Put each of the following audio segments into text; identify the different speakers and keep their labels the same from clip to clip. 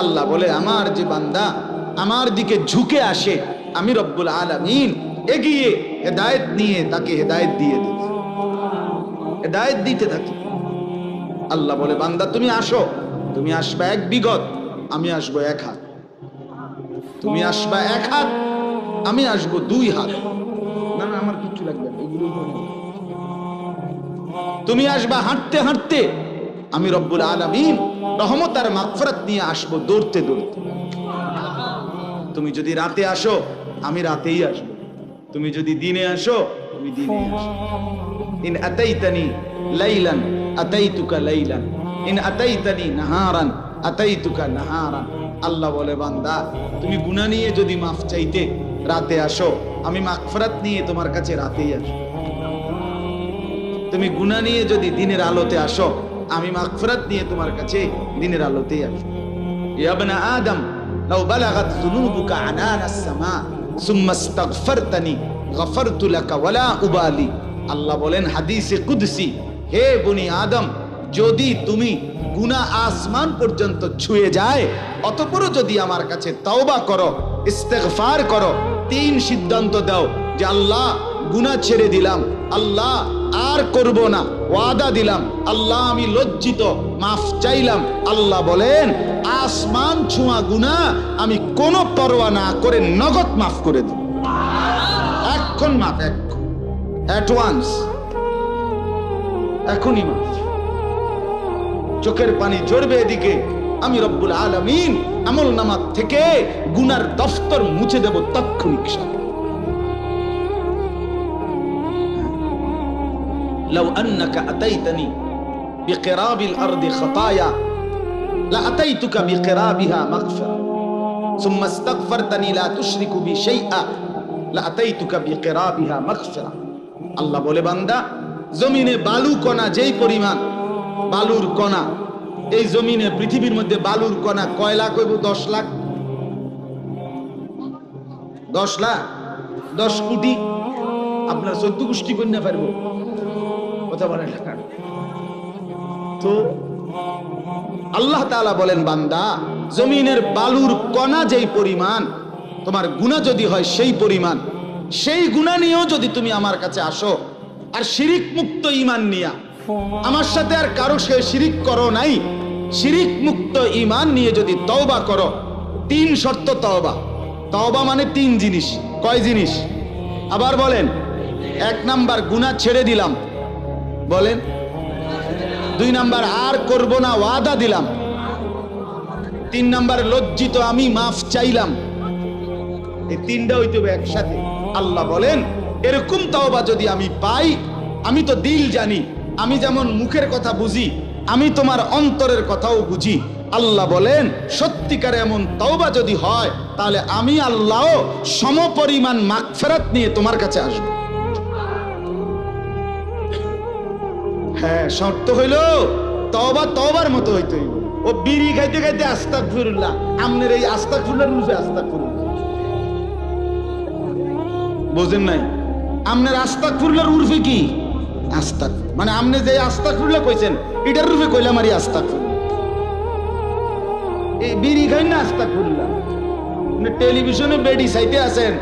Speaker 1: আল্লাহ বলে, আমার যে বান্দা আমার দিকে ঝুঁকে আসে, আমি রব্বুল আলামিন এগিয়ে হেদায়েত নিয়ে তাকে হেদায়েত দিয়ে দিই হেদায়েত দিতে থাকি। আল্লাহ বলে, বান্দা, তুমি আসো। তুমি আসবা এক বিগত, আমি আসব এক হাত। তুমি আসবা এক হাত, আমি আসব দুই হাত। না না, আমার কিচ্ছু লাগবে তুমি আসবা হাঁটতে হাঁটতে আমি রব্বুল আলামিন রহমত আর মাগফিরাত নিয়ে আসব দৌড়তে দৌড়তে। তুমি যদি রাতে আসো, আমি রাতেই আসব। তুমি যদি দিনে আসো তুমি দিনে আসো ইন আতাইতানি লাইলান, আতাইতুকা লাইলান। ইন আতাইতানি নাহারান, আতাইতুকা নাহারান। আল্লাহ বলে, বান্দা, তুমি গুনাহ নিয়ে যদি মাফ চাইতে রাতে আসো, আমি মাগফিরাত নিয়ে তোমার কাছে রাতেই আসব। তুমি গুনাহ নিয়ে যদি দিনের আলোতে আসো আমি মাগফিরাত নিয়ে তোমার কাছে দিনের আলোতেই আসব। ইয়া ইবনা আদম বালাগাত যুনুবুকা আনানাস সামা, সুম্মা গফারতু লাকা ওয়ালা উবালি। আল্লাহ বলেন, হাদিসে কুদসি, হে বনি আদম, যদি তুমি গুনাহ আসমান পর্যন্ত ছুঁয়ে যায়, অতঃপরও যদি আমার কাছে তওবা করো, ইস্তেগফার করো, তিন সিদ্ধান্ত দাও যে আল্লাহ, গুনাহ ছেড়ে দিলাম, আল্লাহ আর করব না। ওয়াদা দিলাম, আল্লাহ আমি লজ্জিত, মাফ চাইলাম। আল্লাহ বলেন, আসমান ছোঁয়া গুনাহ আমি কোনো পরোয়া না করে নগদ মাফ করে দেব। এখন মাফ এখন অ্যাট ওয়ান্স এখনই মাফ। চোখের পানি ঝরবে এদিকে। আমি রব্বুল আলামিন আমল নামাত থেকে গুনার দফতর মুছে দেব তাৎক্ষণিক সাথে। লাউ আন্নাকা আতাইতানি বিকিরাবিল আরদি খাতায়া লা আতাইতুকা বিকিরাবিহা মাগফিরা সুম্মা ইস্তাগফারতানি লা তুশরিকু বি শাইআ লা আতাইতুকা বিকিরাবিহা মাগফিরা আল্লাহ বলে, বান্দা, জমিনে বালু কণা যেই পরিমাণ, বালুর কণা, এই জমিনে পৃথিবীর মধ্যে বালুর কণা কয় লাখ হইব? দশ লাখ। দশ লাখ? দশ কোটি? আপনার চোদ্দ গোষ্ঠী কন্যা পারব। কথা বলেন তো আল্লাহ বলেন, বান্দা, জমিনের বালুর কণা যেই পরিমাণ, তোমার গুণা যদি হয় সেই পরিমাণ, সেই গুণা নিয়েও যদি তুমি আমার কাছে আসো, আর শিরিক মুক্ত ইমান নিয়া, আমার সাথে আর কারও সে শিরিক করো নাই শিরিক মুক্ত ইমান নিয়ে যদি তওবা করো, তিন শর্ত তওবা। তওবা মানে তিন জিনিস। কয় জিনিস? আবার বলেন, এক নাম্বার গুনাহ ছেড়ে দিলাম। বলেন, দুই নাম্বার, আর করব না, ওয়াদা দিলাম। তিন নাম্বার, লজ্জিত আমি, মাফ চাইলাম। এই তিনটা হইতে হবে একসাথে। আল্লাহ বলেন, এরকম তাওবা যদি আমি পাই, আমি তো দিল জানি, আমি যেমন মুখের কথা বুঝি, আমি তোমার অন্তরের কথাও বুঝি। আল্লাহ বলেন, সত্যিকার এমন তওবা যদি হয়, তাহলে আমি আল্লাহ সমপরিমাণ মাগফেরাত নিয়ে তোমার কাছে আসব। হ্যাঁ শর্ত হইল তবা তবার মতো হইতে হইব। ও বিড়ি খাইতে খাইতে আস্তাক ফিরুল্লাহ আমনের এই আস্তাক ফুল্লার রূপে আস্তাক ফিরুল্লাহ বোঝেন নাই? আমনের আস্তাক ফুল্লার উর্ফে কি? আস্তাক মানে আমনে যে আস্তাক ফুল্লা কইছেন, এটার রূপে কইলাম আর আস্তাক এই বিড়ি খাই না আস্তাক ফুল্লাহ টেলিভিশনে বেডি সাইতে আছেন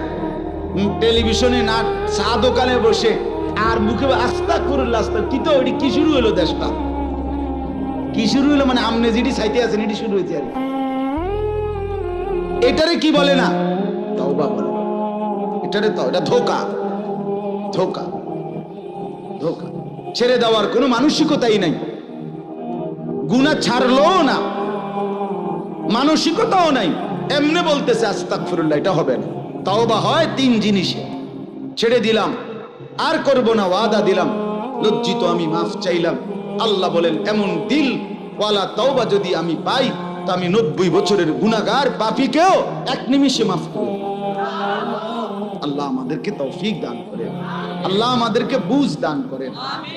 Speaker 1: টেলিভিশনে না চা দোকানে বসে আর মুখে আস্তা করুল্লা আস্তা কি তো ওইটি কি শুরু হলো দেশটা? কি শুরু হলো মানে আমনে যেটি সাইতে আছেন, এটি শুরু হয়েছে আর। এটারে কি বলে না? তওবা বলে। এটারে তো, এটা ধোকা। ধোকা। ধোকা। ছেড়ে দেওয়ার কোনো মানসিকতাই নাই। গুণা ছাড়লো না। মানসিকতাও নাই। এমনি বলতেছে আস্তাগফিরুল্লাহ এটা হবে না। তওবা হয় তিন জিনিসে। ছেড়ে দিলাম। আর করব না ওয়াদা দিলাম। লজ্জিত আমি মাফ চাইলাম। আল্লাহ বলেন, এমন দিল, ওয়ালা তওবা যদি আমি পাই, তা আমি নব্বই বছরের গুনাহগার পাপীকেও এক নিমিষে মাফ করব। আল্লাহ আমাদেরকে তৌফিক দান করেন। আল্লাহ আমাদেরকে বুঝ দান করেন।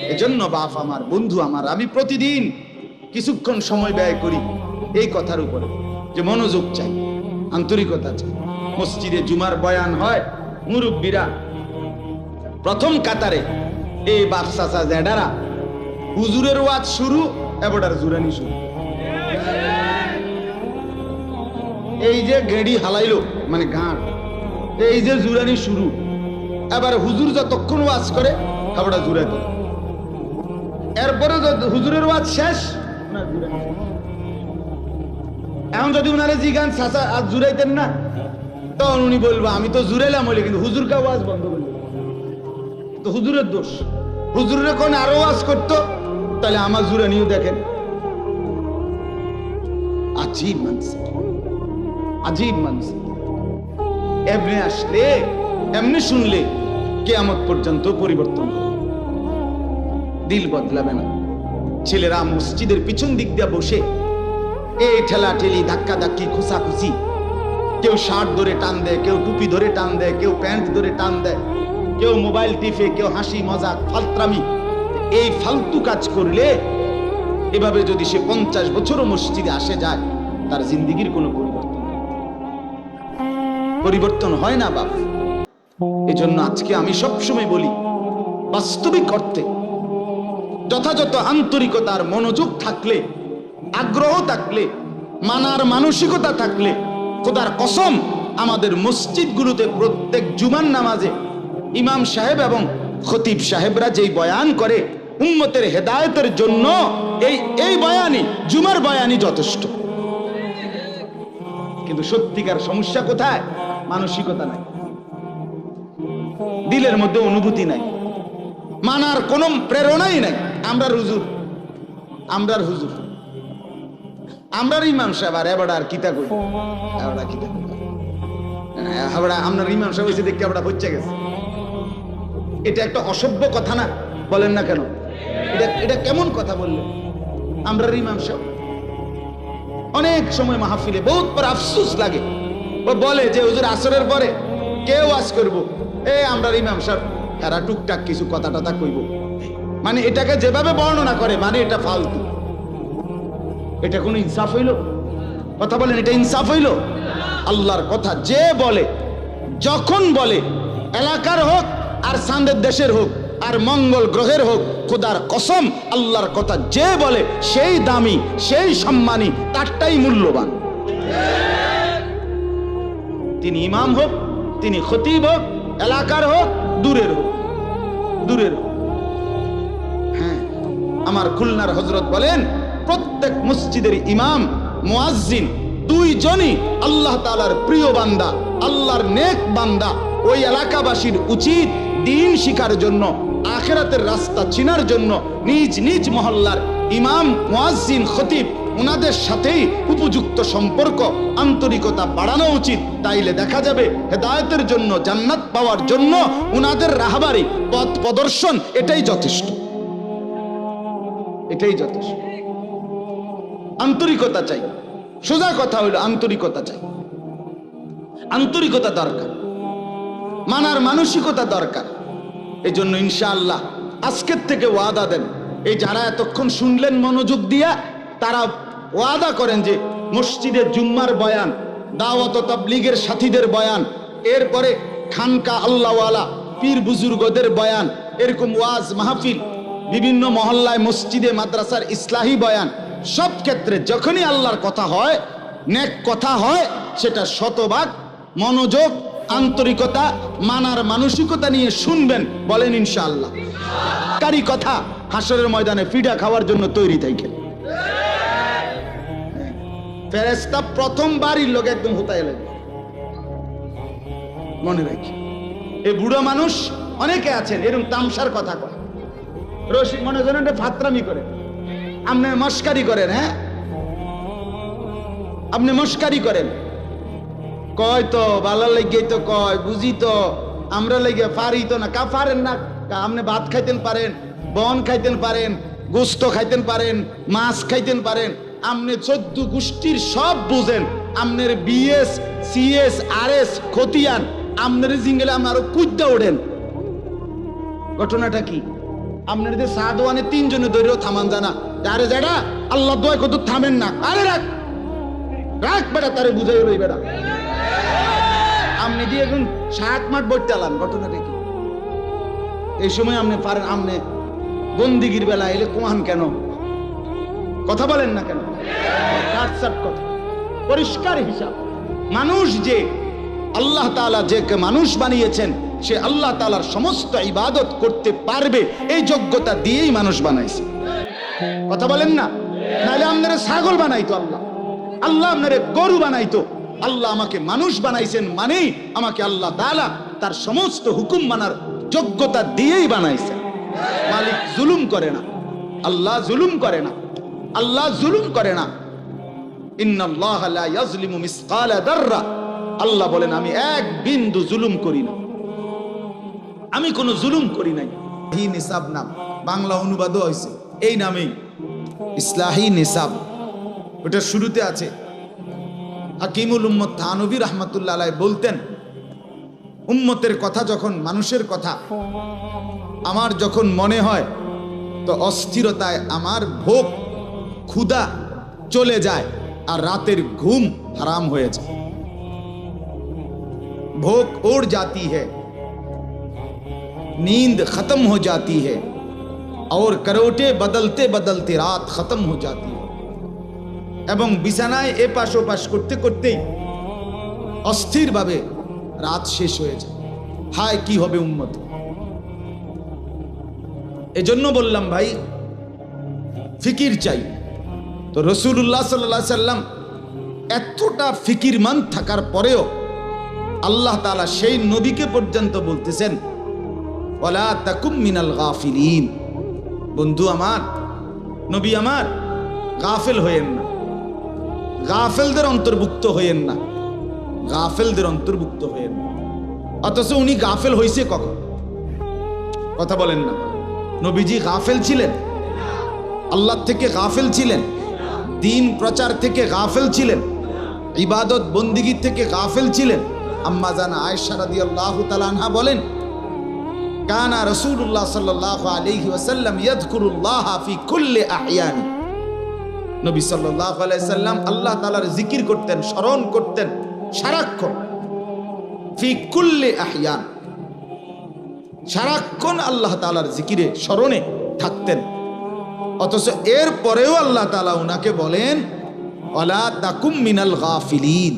Speaker 1: এজন্য বাপ আমার, বন্ধু আমার, আমি প্রতিদিন কিছুক্ষণ সময় ব্যয় করি এই কথার উপরে, যে মনোযোগ চাই, আন্তরিকতা চাই। মসজিদে জুমার বয়ান হয়, মুরব্বীরা প্রথম কাতারে। এই বাপসাসা জেডারা হুজুরের ওয়াজ শুরু এবার জুরানি শুরু। এই যে গেড়ি হালাইলো মানে গাঁট এই যে জুরানি শুরু, এবার হুজুর যতক্ষণ ওয়াজ করে জুড়াই দেয়। এরপরে হুজুরের ওয়াজ শেষ। এখন যদি উনারে জিগান, চাচা আজ জুড়াইতেন না, তখন উনি বলব, আমি তো জুড়াইলাম হইলে, কিন্তু হুজুরকে ওয়াজ বন্ধ করল তো হুজুরের দোষ। হুজুরের কোন আরও ওয়াজ করতো? তাহলে আমার জুরানিও দেখেন। আজীব মানুষ আজীব মানুষ এমনি আসলে, এমনি শুনলে কেয়ামত পর্যন্ত পরিবর্তন দিল বদলাবে না। ছেলেরা মসজিদের পিছন দিক দিয়ে বসে এই ঠেলা ঠেলি, ধাক্কা ধাক্কি খুসাখুসি কেউ শার্ট ধরে টান দেয়, কেউ টুপি ধরে টান দেয়, কেউ প্যান্ট ধরে টান দেয়। কেউ মোবাইল টিপে, কেউ হাসি, মজাক, ফালত্রামি, এই ফালতু কাজ করলে এভাবে যদি সে পঞ্চাশ বছরও মসজিদে আসে যায়, তার জিন্দিগির কোনো পরিবর্তন পরিবর্তন হয় না বাপ। এজন্য আজকে আমি সবসময় বলি, বাস্তবিক অর্থে যথাযথ আন্তরিকতার মনোযোগ থাকলে, আগ্রহ থাকলে, মানার মানসিকতা থাকলে, খোদার কসম, আমাদের মসজিদগুলোতে প্রত্যেক জুমান নামাজে ইমাম সাহেব এবং খতিব সাহেবরা যেই বয়ান করে, উম্মতের হেদায়তের জন্য এই এই বয়ানই, জুমার বয়ানই যথেষ্ট। কিন্তু সত্যিকার সমস্যা কোথায়? মানসিকতা নাই। দিলের মধ্যে অনুভূতি নাই। মানার কোন প্রেরণাই নাই। আমরা হুজুর, আমরার হুজুর। আমরার ইমাম সাহেব, আর এবার আর কিতা করি এবার কিতা আপনার ইমাম সাহেব দেখতে আমরা হচ্ছে গেছে। এটা একটা অসভ্য কথা না, বলেন না কেন? এটা এটা কেমন কথা বললেন? আমরা সাহেব, অনেক সময় মাহফিলে বহুত পর আফসুস লাগে। ও বলে যে, হুজুর, আসরের পরে কেউ আজ করব? এ, আমরা ইমাম সাহেব এরা টুকটাক কিছু কথা টথা কইব। মানে এটাকে যেভাবে বর্ণনা করে মানে এটা ফালতু। এটা কোনো ইনসাফ হইল? কথা বলেন, এটা ইনসাফ হইল? আল্লাহর কথা যে বলে, যখন বলে, এলাকার হোক আর সান্দের দেশের হোক, আর মঙ্গল গ্রহের হোক, খোদার কসম, আল্লাহর কথা যে বলে, সেই দামি, সেই সম্মানী, তারটাই মূল্যবান। তিনি ইমাম হোক, তিনি খতিব হোক, এলাকার হোক, দূরের হোক দূরের হোক। হ্যাঁ আমার খুলনার হজরত বলেন, প্রত্যেক মসজিদের ইমাম, মুয়াজ্জিন, দুইজনই আল্লাহ তালার প্রিয় বান্দা, আল্লাহর নেক বান্দা। ওই এলাকাবাসীর উচিত দিন শিকার জন্য, আখেরাতের রাস্তা চিনার জন্য নিজ নিজ মহল্লার ইমাম, মুয়াজ্জিন, খতিব ওনাদের সাথেই উপযুক্ত সম্পর্ক, আন্তরিকতা বাড়ানো উচিত। তাইলে দেখা যাবে হেদায়েতের জন্য, জান্নাত পাওয়ার জন্য ওনাদের রাহাবারি, পথ প্রদর্শন এটাই যথেষ্ট। এটাই যথেষ্ট। আন্তরিকতা চাই। সোজা কথা হইল আন্তরিকতা চাই। আন্তরিকতা দরকার। মানার মানসিকতা দরকার। এই জন্য ইনশাআল্লাহ আজকের থেকে ওয়াদা দেন। এই যারা এতক্ষণ শুনলেন মনোযোগ দিয়া, তারা ওয়াদা করেন যে মসজিদে জুম্মার বয়ান, দাওয়াত তাবলীগের সাথীদের বয়ান, এরপরে খানকা আল্লাহওয়ালা পীর বুজুর্গদের বয়ান, এরকম ওয়াজ মাহফিল, বিভিন্ন মহল্লায় মসজিদে মাদ্রাসার ইসলাহি বয়ান, সব ক্ষেত্রে যখনই আল্লাহর কথা হয়, নেক কথা হয়, সেটা শতভাগ মনোযোগ আন্তরিকতা, মানার মানসিকতা নিয়ে শুনবেন, বলেন ইনশাআল্লাহ। কারি কথা, হাসরের ময়দানে ফিডা খাওয়ার জন্য তৈরি থাকেন ফেরেস্তা প্রথমবারই লোক একদম হুতায় লাগবে মনে রাখি। এই বুড়ো মানুষ অনেকে আছেন এরকম তামসার কথা কয়। রসিক মনে করেন ফাত্রামি করে। আপনি মস্কারি করেন হ্যাঁ? আপনি মস্কারি করেন। কয় তো ভালো লাগে তো কয়, বুঝি তো। আমরা লেগে পারি তো না, কা পারেন না? আপনি ভাত খাইতেন পারেন, বন খাইতেন পারেন, গোস্ত খাইতেন পারেন, মাছ খাইতেন পারেন, আপনি চোদ্দ গোষ্ঠীর সব বুঝেন। আপনার বিএস, সিএস আর এস খতিয়ান, আপনার জিঙ্গেলে আমার কুদ্দা ওঠেন। ঘটনাটা কি? আপনার যে সাদওয়ানে তিনজনে দৈর্য থামান জানা। আরে যারা আল্লাহ দয় কত থামেন না। আরে রাখ। রাখ বেটা, তারে বুঝাই রই বেটা দিয়ে এখন মাঠ বইতে আলাম ঘটনাটা কি? এই সময় আপনি পারেন বন্দিগির বেলা এলে কেন? কথা বলেন না কেন? কথা। পরিষ্কার হিসাব। মানুষ যে আল্লাহ তাআলা যে মানুষ বানিয়েছেন, সে আল্লাহ তাআলার সমস্ত ইবাদত করতে পারবে, এই যোগ্যতা দিয়েই মানুষ বানাইছে। কথা বলেন না? নাহলে আপনারা ছাগল বানাইতো আল্লাহ। আল্লাহ আপনারে গরু বানাইতো। আল্লাহ আমাকে মানুষ বানাইছেন মানেই আমাকে আল্লাহ তাআলা তার সমস্ত হুকুম মানার যোগ্যতা দিয়েই বানাইছেন। মালিক জুলুম করে না। আল্লাহ জুলুম করে না। আল্লাহ জুলুম করে না। আল্লাহ বলেন, আমি এক বিন্দু জুলুম করি না। আমি কোনো জুলুম করি নাই। নাম। বাংলা অনুবাদও হয়েছে এই নামেই। ইসলাহি নিসাব। ওটা শুরুতে আছে হাকিমুল উম্মত থানবী রহমতুল্লাহ আলাই বলতেন উম্মতের কথা যখন মানুষের কথা আমার যখন মনে হয় তো অস্থিরতায় আমার ভোগ ক্ষুধা চলে যায় আর রাতের ঘুম হারাম হয়ে যায় भूख उड़ जाती है नींद खत्म हो जाती है और करवटे बदलते बदलते रात खत्म हो जाती है এবং বিছানায় এ পাশ ও পাশ করতে করতেই অস্থিরভাবে রাত শেষ হয়ে যায়। হায়, কি হবে উন্মত এজন্য বললাম, ভাই, ফিকির চাই। তো রসুল্লাহ সাল্লাহ সাল্লাম এতটা ফিকিরমান থাকার পরেও আল্লাহ তাআলা সেই নবীকে পর্যন্ত বলতেছেন, ওয়ালা তাকুম মিনাল গাফিলিন। বন্ধু আমার, নবী আমার, গাফেল হয়েন না। গাফেলদের অন্তর্ভুক্ত হয়েন না। গাফেলদের অন্তর্ভুক্ত হয়েন না। অথচ উনি গাফেল হইছে কখন? কথা বলেন না। নবীজি গাফেল ছিলেন? আল্লাহ থেকে গাফেল ছিলেন? দিন প্রচার থেকে গাফেল ছিলেন? ইবাদত বন্দিগি থেকে গাফেল ছিলেন? আম্মা জানা আয়েশা রাদিয়াল্লাহু তাআলা আনহা বলেন, কানা রাসূলুল্লাহ সাল্লাল্লাহু আলাইহি ওয়াসাল্লাম ইয়াযকুরুল্লাহ ফি কুল্লি আহয়ানি নবী সাল্লাল্লাহু আলাইহি সাল্লাম আল্লাহ তাআলার জিকির করতেন, স্মরণ করতেন, সারাক্ষণ, ফি কুল্লি আহয়ান, সারাক্ষণ আল্লাহ তাআলার জিকিরে, স্মরণে থাকতেন। অথচ এর পরেও আল্লাহ তাআলা উনাকে বলেন, ওয়ালা তাকুম মিনাল গাফিলিন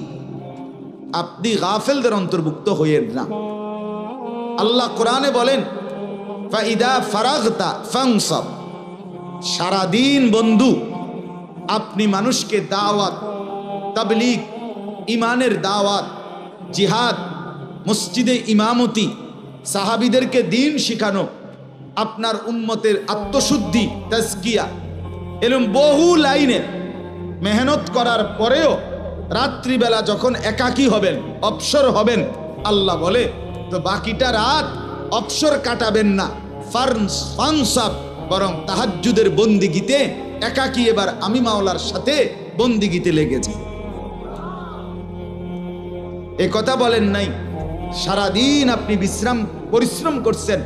Speaker 1: আপনি গাফেলদের অন্তর্ভুক্ত হইয়েন না। আল্লাহ কোরআনে বলেন ফাইদা ফারাগতা ফাংসব সারাদিন বন্ধু আপনি মানুষকে দাওয়াত, তাবলিগ ইমানের দাওয়াত, জিহাদ, মসজিদে ইমামতি, সাহাবিদেরকে দিন শিখানো, আপনার উম্মতের আত্মশুদ্ধি, তাজকিয়া এরকম বহু লাইনে মেহনত করার পরেও রাত্রিবেলা যখন একাকী হবেন, অবসর হবেন, আল্লাহ বলে, তো বাকিটা রাত অবসর কাটাবেন না ফানসাব বরং তাহাজ্জুদের বন্দিগিতে একাকী এবার আমি মাওলার সাথে বন্দিগিতে লেগেছে। এ কথা বলেন নাই, সারাদিন আপনি বিশ্রাম, পরিশ্রম করছেন,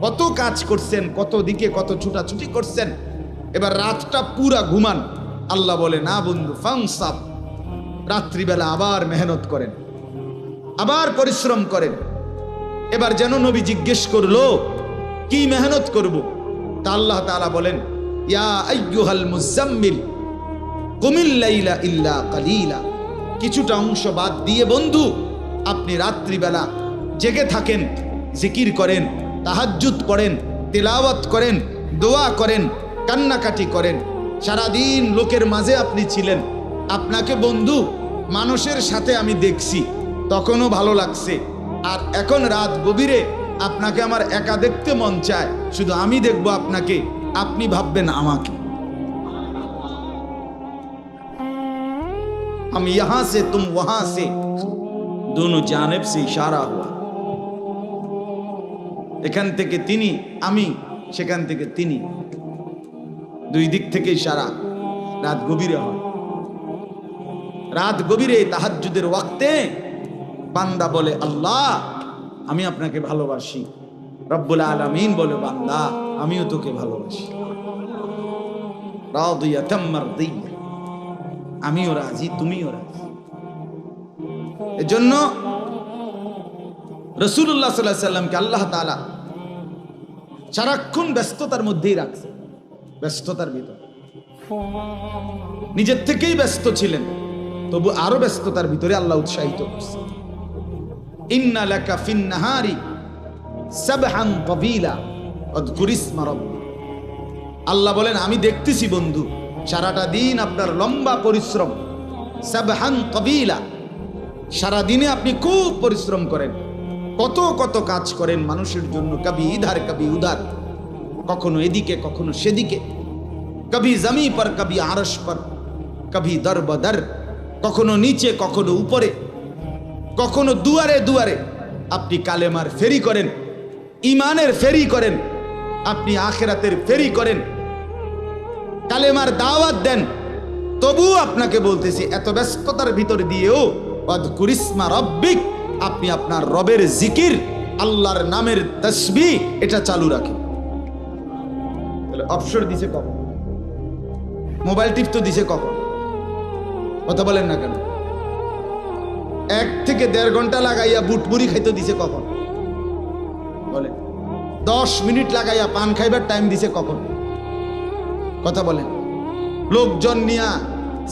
Speaker 1: কত কাজ করছেন, কত দিকে কত ছুটাছুটি করছেন, এবার রাতটা পুরা ঘুমান। আল্লাহ বলে, না বন্ধু ফাংসাব রাত্রিবেলা আবার মেহনত করেন, আবার পরিশ্রম করেন। এবার যেন নবী জিজ্ঞেস করল, কি মেহনত করব? তা আল্লাহ তাআলা বলেন ইয়া মুজাম্মিল ইল্লা কিছুটা অংশ বাদ দিয়ে বন্ধু, আপনি রাত্রিবেলা জেগে থাকেন, জিকির করেন, তাহাজ্জুদ পড়েন তেলাওয়াত করেন, দোয়া করেন, কান্নাকাটি করেন। সারাদিন লোকের মাঝে আপনি ছিলেন। আপনাকে বন্ধু, মানুষের সাথে আমি দেখছি, তখনও ভালো লাগছে। আর এখন রাত গভীরে আপনাকে আমার একা দেখতে মন চায়, শুধু আমি দেখব আপনাকে। আপনি ভাববেন আমাকে हम यहां से तुम वहां से दोनों जानब से इशारा हुआ এখান থেকে তিনি আমি সেখান থেকে তিনি দুই দিক থেকে ইশারা রাত গভীরে হয় রাত গভীরে তাহাজ্জুদের ওয়াক্তে বান্দা বলে আল্লাহ আমি আপনাকে ভালোবাসি রব্বুল আলামিন বলে, বান্দা, আমিও তোকে ভালোবাসি। আমিও রাজি, তুমিও রাজি। এজন্য রসুল্লাহ সাল্লাহ সাল্লামকে আল্লাহ তাআলা সারাক্ষণ ব্যস্ততার মধ্যেই রাখছে ব্যস্ততার ভিতর। নিজের থেকেই ব্যস্ত ছিলেন, তবু আরও ব্যস্ততার ভিতরে আল্লাহ উৎসাহিত করছে ইন্না লাকা ফিন নাহারি সাবহান তাবিলা অযকুর ইসমা রাব্বিক। আল্লাহ বলেন, আমি দেখতেছি বন্ধু, সারাটা দিন আপনার লম্বা পরিশ্রম। সাবহান তাবিলা সারা দিনে আপনি খুব পরিশ্রম করেন। কত কত কাজ করেন মানুষের জন্য, কবি ইধার, কবি উধার কখনো এদিকে, কখনো সেদিকে। কবি জমি পর, কবি আরস পর, কবি দর বদর কখনো নিচে, কখনো উপরে। কখনো দুয়ারে দুয়ারে। আপনি কালেমার ফেরি করেন। ইমানের ফেরি করেন। আপনি আখেরাতের ফেরি করেন। কালেমার দাওয়াত দেন। তবু আপনাকে বলতেছি, এত ব্যস্ততার ভিতর দিয়েও অদকুরিসমা রব্বিক আপনি আপনার রবের জিকির, আল্লাহর নামের তসবি এটা চালু রাখেন। তাহলে দিছে কখন? মোবাইল টিপ তো দিছে কখন? কথা বলেন না কেন? এক থেকে দেড় ঘণ্টা লাগাইয়া বুটপুরি খাইতে দিছে কখন? বলেন দশ মিনিট লাগাইয়া পান খাইবার টাইম দিছে কখন? কথা বলেন লোকজন নিয়া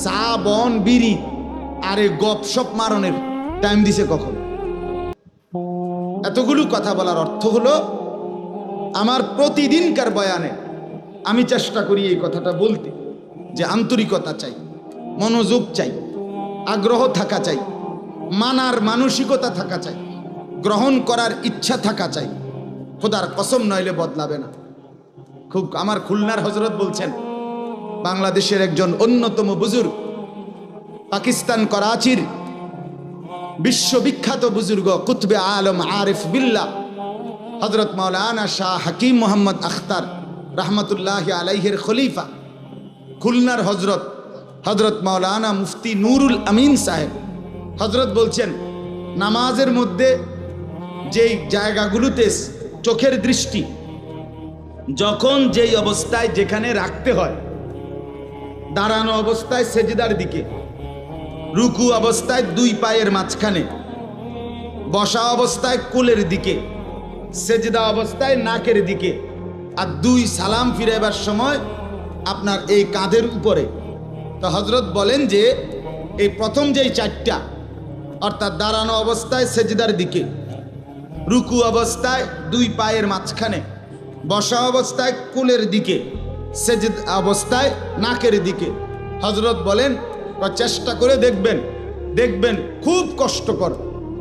Speaker 1: চা, বন, বিড়ি আরে গপসপ মারণের টাইম দিছে কখন? এতগুলো কথা বলার অর্থ হলো, আমার প্রতিদিনকার বয়ানে আমি চেষ্টা করি এই কথাটা বলতে, যে আন্তরিকতা চাই, মনোযোগ চাই, আগ্রহ থাকা চাই, মানার মানসিকতা থাকা চাই, গ্রহণ করার ইচ্ছা থাকা চাই খোদার কসম নইলে বদলাবে না। খুব, আমার খুলনার হজরত বলছেন, বাংলাদেশের একজন অন্যতম বুজুর্গ, পাকিস্তান করাচির বিশ্ববিখ্যাত বুজুর্গ কুতবে আলম আরিফ বিল্লা, হজরত মৌলানা শাহ হাকিম মোহাম্মদ আখতার রহমতুল্লাহ আলাইহের খলিফা, খুলনার হজরত হজরত মৌলানা মুফতি নুরুল আমিন সাহেব। হজরত বলছেন, নামাজের মধ্যে যেই জায়গাগুলোতে চোখের দৃষ্টি। যখন যেই অবস্থায় যেখানে রাখতে হয়, দাঁড়ানো অবস্থায় সেজদার দিকে, রুকু অবস্থায় দুই পায়ের মাঝখানে, বসা অবস্থায় কোলের দিকে, সেজদা অবস্থায় নাকের দিকে, আর দুই সালাম ফিরাইবার সময় আপনার এই কাঁধের উপরে। তো হজরত বলেন যে, এই প্রথম যেই চারটা, অর্থাৎ দাঁড়ানো অবস্থায় সেজদার দিকে রুকু অবস্থায় দুই পায়ের মাঝখানে, বসা অবস্থায় কুলের দিকে, সেজদ অবস্থায় নাকের দিকে। হজরত বলেন "বা চেষ্টা করে দেখবেন দেখবেন খুব কষ্টকর।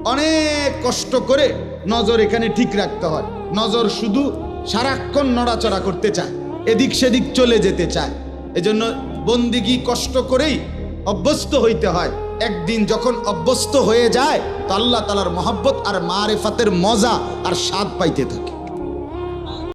Speaker 1: অনেক কষ্ট করে নজর এখানে ঠিক রাখতে হয়। নজর শুধু সারাক্ষণ নড়াচড়া করতে চায়, এদিক সেদিক চলে যেতে চায়। এজন্য বন্দিগি কষ্ট করেই অভ্যস্ত হইতে হয়। একদিন যখন অভ্যস্ত হয়ে যায়, তো আল্লাহ তালার মহব্বত আর মারেফাতের মজা আর স্বাদ পাইতে থাকে।